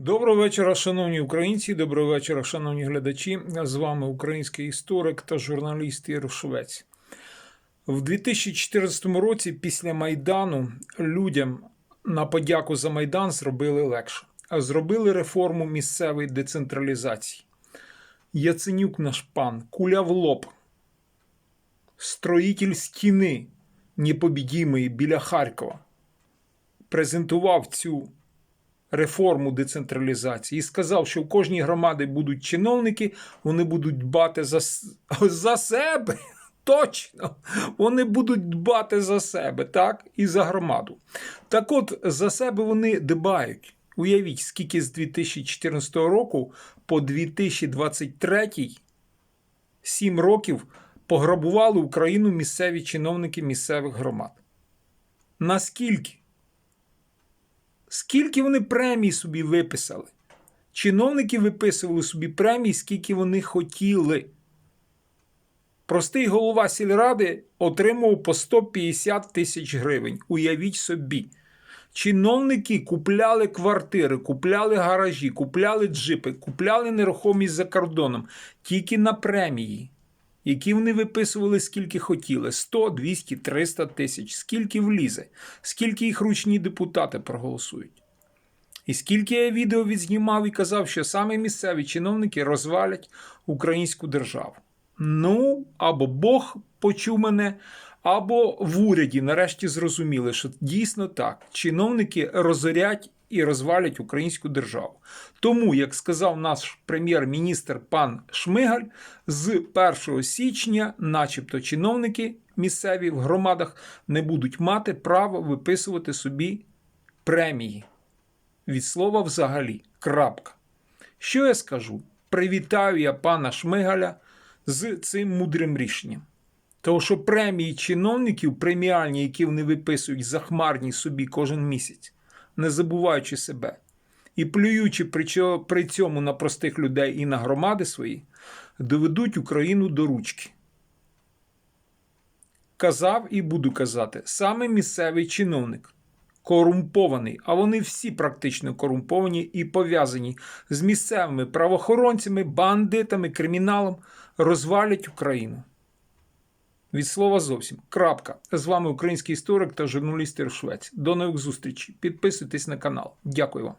Доброго вечора, шановні українці. Доброго вечора, шановні глядачі. З вами український історик та журналіст Ігор Швець. В 2014 році, після Майдану, людям на подяку за Майдан зробили легше. А Зробили реформу місцевої децентралізації. Яценюк наш пан, куля в лоб, строїтель стіни непобідімої біля Харкова, презентував цю реформу децентралізації і сказав, що в кожній громаді будуть чиновники, вони будуть дбати за, за себе. Точно, вони будуть дбати за себе, так, і за громаду. Так от, за себе вони дбають. Уявіть, скільки з 2014 року по 2023 7 років пограбували Україну місцеві чиновники місцевих громад. Наскільки? Скільки вони премій собі виписали? Чиновники виписували собі премії, скільки вони хотіли. Простий голова сільради отримував по 150 тисяч гривень. Уявіть собі. Чиновники купляли квартири, купляли гаражі, купляли джипи, купляли нерухомість за кордоном тільки на премії, які вони виписували скільки хотіли: 100, 200, 300 тисяч, скільки влізе, скільки їх ручні депутати проголосують. І скільки я відео відзнімав і казав, що саме місцеві чиновники розвалять українську державу. Ну, або Бог почув мене, або в уряді нарешті зрозуміли, що дійсно так. Чиновники розорять і розвалять українську державу. Тому, як сказав наш прем'єр-міністр пан Шмигаль, з 1 січня, начебто, чиновники місцеві в громадах не будуть мати права виписувати собі премії. Від слова взагалі. Крапка. Що я скажу? Привітаю я пана Шмигаля з цим мудрим рішенням. Тому що премії чиновників, преміальні, які вони виписують захмарні собі кожен місяць, не забуваючи себе, і плюючи при цьому на простих людей і на громади свої, доведуть Україну до ручки. Казав і буду казати, саме місцевий чиновник. Корумпований, а вони всі практично корумповані і пов'язані з місцевими правоохоронцями, бандитами, криміналом, розвалять Україну. Від слова зовсім. Крапка. З вами український історик та журналіст Іршвець. До нових зустрічей. Підписуйтесь на канал. Дякую вам.